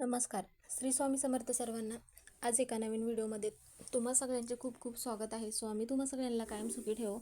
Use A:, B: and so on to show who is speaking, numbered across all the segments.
A: नमस्कार. श्री स्वामी समर्थ सर्वांना आज एका नवीन व्हिडिओमध्ये तुम्हा सगळ्यांचे खूप खूप स्वागत आहे. स्वामी तुम्हा सगळ्यांना कायम सुखी ठेवो.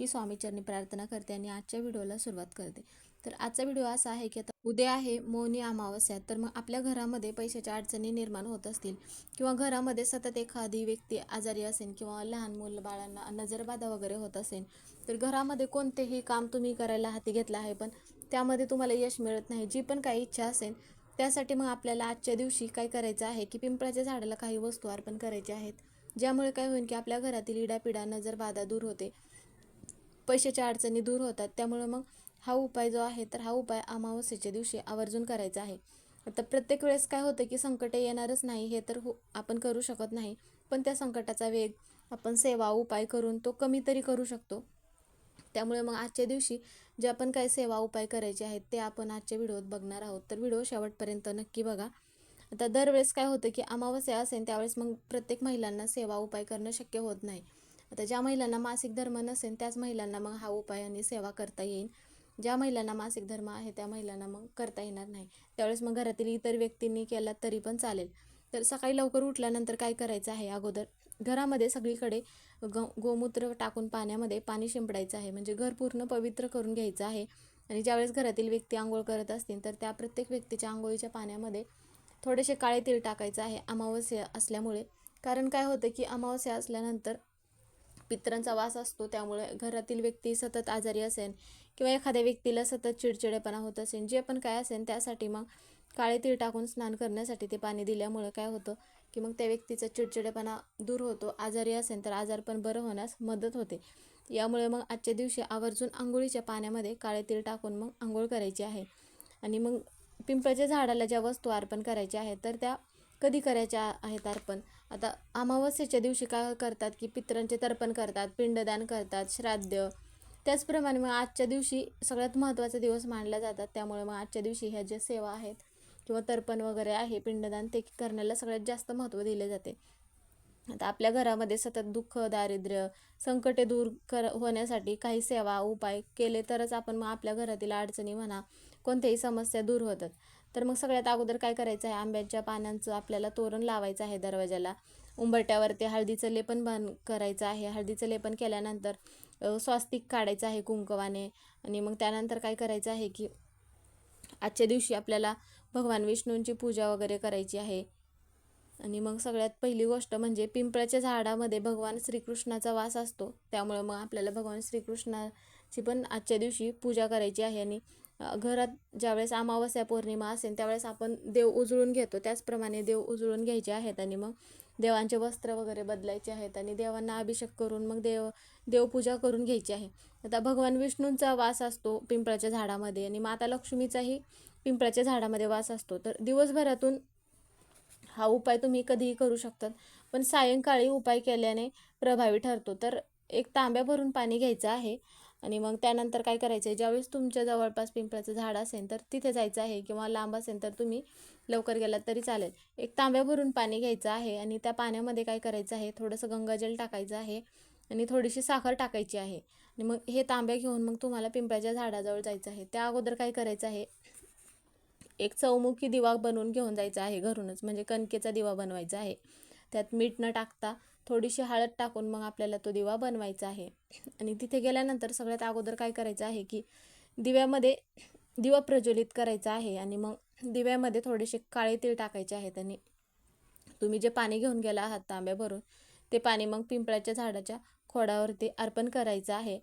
A: ही स्वामीचरणी प्रार्थना करते आणि आजच्या व्हिडिओला सुरुवात करते. तर आजचा व्हिडिओ असा आहे की आता उद्या आहे मौनी अमावस्या. तर मग आपल्या घरामध्ये पैशाच्या अडचणी निर्माण होत असतील किंवा घरामध्ये सतत एखादी व्यक्ती आजारी असेल किंवा लहान मुलं बाळांना नजरबाधा वगैरे होत असेल तर घरामध्ये कोणतेही काम तुम्ही करायला हाती घेतलं आहे पण त्यामध्ये तुम्हाला यश मिळत नाही जी पण काही इच्छा असेल त्यासाठी मग आपल्याला आजच्या दिवशी काय करायचं आहे की पिंपळाच्या झाडाला काही वस्तू अर्पण करायच्या आहेत. ज्यामुळे काय होईल की आपल्या घरातील इडापिडा नजरबाधा दूर होते. पैशाच्या अडचणी दूर होतात. त्यामुळे मग हा उपाय जो आहे तर हा उपाय अमावस्येच्या दिवशी आवर्जून करायचा आहे. आता प्रत्येक वेळेस काय होतं की संकट येणारच नाही हे तर हो आपण करू शकत नाही. पण त्या संकटाचा वेग आपण सेवा उपाय करून तो कमी तरी करू शकतो. त्यामुळे मग आजच्या दिवशी जे आपण काही सेवा उपाय करायचे आहेत ते आपण आजच्या व्हिडिओत बघणार आहोत. तर व्हिडिओ शेवटपर्यंत नक्की बघा. आता दरवेळेस काय होतं की अमावस्या असेल त्यावेळेस मग प्रत्येक महिलांना सेवा उपाय करणं शक्य होत नाही. आता ज्या महिलांना मासिक धर्म नसेल त्याच महिलांना मग हा उपाय आणि सेवा करता येईल ज्या महिलांना मासिक धर्म आहे त्या महिलांना मग करता येणार नाही. त्यावेळेस मग घरातील इतर व्यक्तींनी केला तरी पण चालेल. तर सकाळी लवकर उठल्यानंतर काय करायचं आहे अगोदर? घरामध्ये सगळीकडे गो गोमूत्र टाकून पाण्यामध्ये पाणी शिंपडायचं आहे. म्हणजे घर पूर्ण पवित्र करून घ्यायचं आहे. आणि ज्यावेळेस घरातील व्यक्ती आंघोळ करत असतील तर त्या प्रत्येक व्यक्तीच्या आंघोळीच्या पाण्यामध्ये थोडेसे काळे तीळ टाकायचं आहे अमावस्या असल्यामुळे. कारण काय होतं की अमावस्या असल्यानंतर पितरांचा वास असतो. त्यामुळे घरातील व्यक्ती सतत आजारी असेल किंवा एखाद्या व्यक्तीला सतत चिडचिडेपणा होत असेल जे पण काय असेल त्यासाठी मग काळे तीळ टाकून स्नान करण्यासाठी ते पाणी दिल्यामुळं काय होतं की मग त्या व्यक्तीचा चिडचिडेपणा दूर होतो आजारी असेल तर आजार पण बरं होण्यास मदत होते. यामुळे मग आजच्या दिवशी आवर्जून आंघोळीच्या पाण्यामध्ये काळे तीळ टाकून मग आंघोळ करायची आहे. आणि मग पिंपळाच्या झाडाला ज्या वस्तू अर्पण करायच्या आहेत तर त्या कधी करायच्या आहेत अर्पण? आता अमावस्येच्या दिवशी काय करतात की पितरांचे तर्पण करतात पिंडदान करतात श्राद्ध? त्याचप्रमाणे मग आजच्या दिवशी सगळ्यात महत्त्वाचा दिवस मानला जातात त्यामुळे मग आजच्या दिवशी ह्या ज्या सेवा आहेत किंवा तर्पण वगैरे आहे पिंडदान ते करण्याला सगळ्यात जास्त महत्त्व दिले जाते. आता आपल्या घरामध्ये सतत दुःख दारिद्र्य संकटे दूर कर होण्यासाठी काही सेवा उपाय केले तरच आपण मग आपल्या घरातील अडचणी म्हणा कोणत्याही समस्या दूर होतात. तर मग सगळ्यात अगोदर काय करायचं आहे? आंब्याच्या पानांचं आपल्याला तोरण लावायचं आहे दरवाजाला उंबरट्यावरती हळदीचं लेपन बन करायचं आहे. हळदीचं लेपन केल्यानंतर स्वास्तिक काढायचं आहे कुंकवाने. आणि मग त्यानंतर काय करायचं आहे की आजच्या दिवशी आपल्याला भगवान विष्णूंची पूजा वगैरे करायची आहे. आणि मग सगळ्यात पहिली गोष्ट म्हणजे पिंपळाच्या झाडामध्ये भगवान श्रीकृष्णाचा वास असतो. त्यामुळं मग आपल्याला भगवान श्रीकृष्णाची पण आजच्या दिवशी पूजा करायची आहे. आणि घरात ज्यावेळेस अमावस्या पौर्णिमा असेल त्यावेळेस आपण देव उजळून घेतो. त्याचप्रमाणे देव उजळून घ्यायचे आहेत आणि मग देवांचे वस्त्र वगैरे बदलायचे आहेत आणि देवांना अभिषेक करून मग देव देवपूजा करून घ्यायची आहे. आता भगवान विष्णूंचा वास असतो पिंपळाच्या झाडामध्ये आणि माता लक्ष्मीचाही पिंपळाच्या झाडामध्ये वास असतो. तर दिवसभरातून हा उपाय तुम्ही कधीही करू शकतात. पण सायंकाळी उपाय केल्याने प्रभावी ठरतो. तर एक तांब्या भरून पाणी घ्यायचं आहे आणि मग त्यानंतर काय करायचं आहे ज्यावेळेस तुमच्या जवळपास पिंपळाचं झाड असेल तर तिथे जायचं आहे किंवा लांब असेल तर तुम्ही लवकर गेलात तरी चालेल. एक तांब्या भरून पाणी घ्यायचं आहे आणि त्या पाण्यामध्ये काय करायचं आहे? थोडंसं गंगाजल टाकायचं आहे आणि थोडीशी साखर टाकायची आहे. आणि मग हे तांब्या घेऊन मग तुम्हाला पिंपळाच्या झाडाजवळ जायचं आहे. त्या अगोदर काय करायचं आहे? एक चौमुखी दिवा बनवून घेऊन जायचा आहे घरूनच. म्हणजे कणकेचा दिवा बनवायचा आहे. त्यात मीठ न टाकता थोडीशी हळद टाकून मग आपल्याला तो दिवा बनवायचा आहे. आणि तिथे गेल्यानंतर सगळ्यात अगोदर काय करायचं आहे की दिव्यामध्ये दिवा प्रज्वलित करायचा आहे आणि मग दिव्यामध्ये थोडेसे काळे तीळ टाकायचे आहेत आणि तुम्ही जे पाणी घेऊन गेला आहात तांब्या भरून ते पाणी मग पिंपळाच्या झाडाच्या खोडावरती अर्पण करायचं आहे.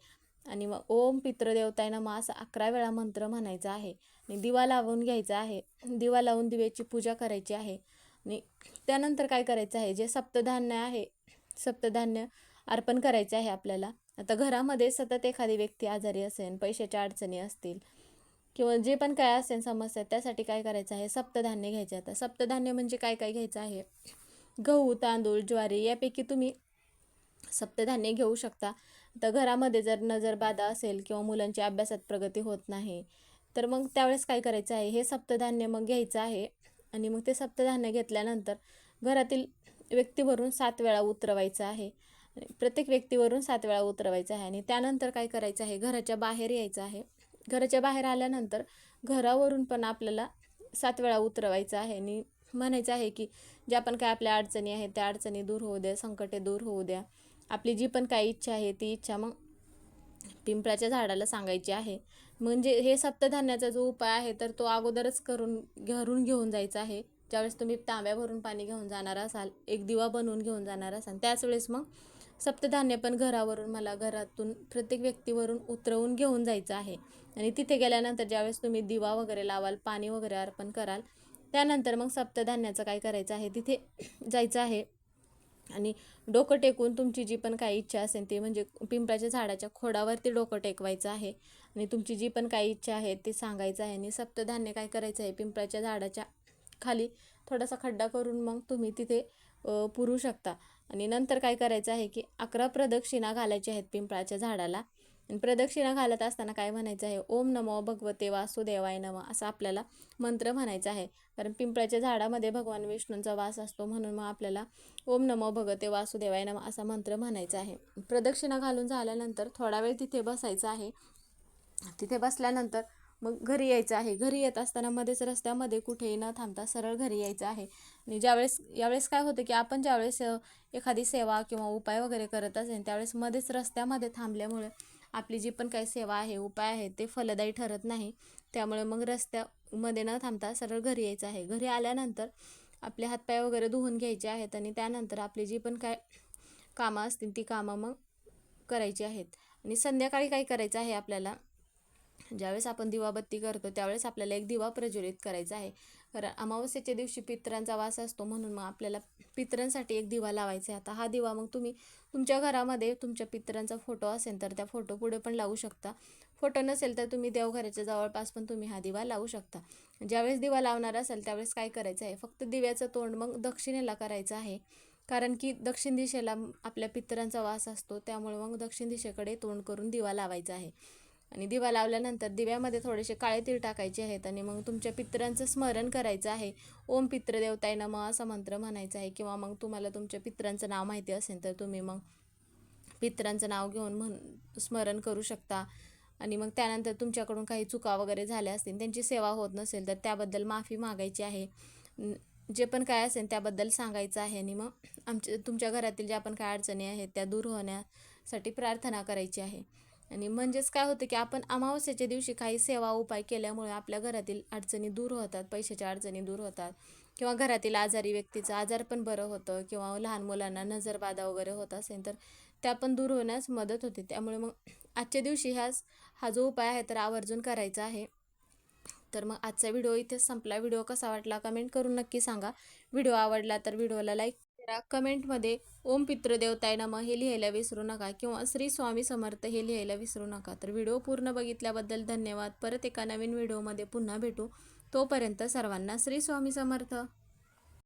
A: आणि मग ओम पितृदेवताय नमः असा अकरा वेळा मंत्र म्हणायचा आहे. आणि दिवा लावून घ्यायचा आहे. दिवा लावून दिव्याची पूजा करायची आहे. आणि त्यानंतर काय करायचं आहे? जे सप्तधान्य आहे सप्तधान्य अर्पण करायचे आहे आपल्याला. आता घरामध्ये सतत एखादी व्यक्ती आजारी असेल पैशाच्या अडचणी असतील किंवा जे पण काय असेल समस्या त्यासाठी काय करायचं आहे? सप्तधान्य घ्यायचे आता सप्तधान्य म्हणजे काय काय घ्यायचं आहे? गहू तांदूळ ज्वारी यापैकी तुम्ही सप्तधान्य घेऊ शकता. तर घरामध्ये जर नजरबाधा असेल किंवा मुलांची अभ्यासात प्रगती होत नाही तर मग त्यावेळेस काय करायचं आहे? हे सप्तधान्य मग घ्यायचं आहे आणि मग ते सप्तधान्य घेतल्यानंतर घरातील व्यक्तीवरून सात वेळा उतरवायचं आहे. प्रत्येक व्यक्तीवरून सात वेळा उतरवायचं आहे आणि त्यानंतर काय करायचं आहे? घराच्या बाहेर यायचं आहे. घराच्या बाहेर आल्यानंतर घरावरून पण आपल्याला सात वेळा उतरवायचं आहे आणि म्हणायचं आहे की ज्या पण काय आपल्या अडचणी आहेत त्या अडचणी दूर होऊ द्या संकटे दूर होऊ द्या. आपली जी पण काही इच्छा आहे ती इच्छा मग पिंपळाच्या झाडाला सांगायची आहे. म्हणजे हे सप्तधान्याचा जो उपाय आहे तर तो अगोदरच करून घरून घेऊन जायचा आहे. ज्यावेळेस तुम्ही तांब्या भरून पाणी घेऊन जाणार असाल एक दिवा बनवून घेऊन जाणार असाल त्याच वेळेस मग सप्तधान्य पण घरावरून मला घरातून प्रत्येक व्यक्तीवरून उतरवून घेऊन जायचं आहे. आणि तिथे गेल्यानंतर ज्यावेळेस तुम्ही दिवा वगैरे लावाल पाणी वगैरे अर्पण कराल त्यानंतर मग सप्तधान्याचं काय करायचं आहे तिथे जायचं आहे. आणि डोकं टेकून तुमची जी पण काही इच्छा असेल ती म्हणजे पिंपळाच्या झाडाच्या खोडावरती डोकं टेकवायचं आहे. आणि तुमची जी पण काही इच्छा आहे ती सांगायचं आहे. आणि सप्तधान्य काय करायचं आहे? पिंपळाच्या झाडाच्या खाली थोडासा खड्डा करून मग तुम्ही तिथे पुरू शकता. आणि नंतर काय करायचं आहे की अकरा प्रदक्षिणा घालायच्या आहेत पिंपळाच्या झाडाला. प्रदक्षिणा घालत असताना काय म्हणायचं आहे? ओम नमो भगवते वासुदेवाय नम असं आपल्याला मंत्र म्हणायचा आहे. कारण पिंपळाच्या झाडामध्ये भगवान विष्णूंचा वास असतो म्हणून मग आपल्याला ओम नमो भगवते वासुदेवाय नम असा मंत्र म्हणायचा आहे. प्रदक्षिणा घालून झाल्यानंतर थोडा वेळ तिथे बसायचं आहे. तिथे बसल्यानंतर मग घरी यायचं आहे. घरी येत असताना मध्येच रस्त्यामध्ये कुठेही न थांबता सरळ घरी यायचं आहे. आणि ज्यावेळेस यावेळेस काय होतं की आपण ज्यावेळेस एखादी सेवा किंवा उपाय वगैरे करत असेल त्यावेळेस मध्येच रस्त्यामध्ये थांबल्यामुळे आपली जी पण काही सेवा आहे उपाय आहे ते फलदायी ठरत नाही. त्यामुळे मग रस्त्यामध्ये न थांबता सरळ घरी यायचं आहे. घरी आल्यानंतर आपले हातपाय वगैरे धुवून घ्यायचे आहेत आणि त्यानंतर आपली जी पण काय कामं असतील ती कामं मग करायची आहेत. आणि संध्याकाळी काय करायचं आहे आपल्याला? ज्यावेळेस आपण दिवाबत्ती करतो त्यावेळेस आपल्याला एक दिवा प्रज्वलित करायचा आहे. कारण अमावस्येच्या दिवशी पितरांचा वास असतो म्हणून मग आपल्याला पितरांसाठी एक दिवा लावायचा आहे. आता हा दिवा मग तुम्ही तुमच्या घरामध्ये तुमच्या पितरांचा फोटो असेल तर त्या फोटो पुढे पण लावू शकता. फोटो नसेल तर तुम्ही देवघराच्या जवळपास पण तुम्ही हा दिवा लावू शकता. ज्यावेळेस दिवा लावणार असेल त्यावेळेस काय करायचं आहे? फक्त दिव्याचं तोंड मग दक्षिणेला करायचं आहे. कारण की दक्षिण दिशेला आपल्या पितरांचा वास असतो त्यामुळे मग दक्षिण दिशेकडे तोंड करून दिवा लावायचा आहे. आणि दिवा लावल्यानंतर दिव्यामध्ये थोडेसे काळे तीळ टाकायचे आहेत आणि मग तुमच्या पितरांचं स्मरण करायचं आहे. ओम पित्रदेवताय नमः असा मंत्र म्हणायचा आहे किंवा मग तुम्हाला तुमच्या पितरांचं नाव माहिती असेल तर तुम्ही मग पितरांचं नाव घेऊन म्हण स्मरण करू शकता. आणि मग त्यानंतर तुमच्याकडून काही चुका वगैरे झाल्या असतील त्यांची सेवा होत नसेल तर त्याबद्दल माफी मागायची आहे. जे पण काय असेल त्याबद्दल सांगायचं आहे आणि मग आमच्या तुमच्या घरातील ज्या पण काय अडचणी आहेत त्या दूर होण्यासाठी प्रार्थना करायची आहे. आणि म्हणजेच काय होतं की आपण अमावस्येच्या दिवशी काही सेवा उपाय केल्यामुळे आपल्या घरातील अडचणी दूर होतात पैशाच्या अडचणी दूर होतात. किंवा घरातील आजारी व्यक्तीचं आजार पण बरं होतं किंवा लहान मुलांना नजरबाधा वगैरे होत असेल तर त्या पण दूर होण्यास मदत होते. त्यामुळे मग आजच्या दिवशी ह्याच हा जो उपाय आहे तर आवर्जून करायचा आहे. तर मग आजचा व्हिडिओ इथेच संपला. व्हिडिओ कसा वाटला कमेंट करून नक्की सांगा. व्हिडिओ आवडला तर व्हिडिओला लाईक कमेंटमध्ये ओम पितृदेवताय नम हे लिहायला विसरू नका किंवा श्री स्वामी समर्थ हे लिहायला विसरू नका. तर व्हिडिओ पूर्ण बघितल्याबद्दल धन्यवाद. परत एका नवीन व्हिडिओमध्ये पुन्हा भेटू. तोपर्यंत सर्वांना श्री स्वामी समर्थ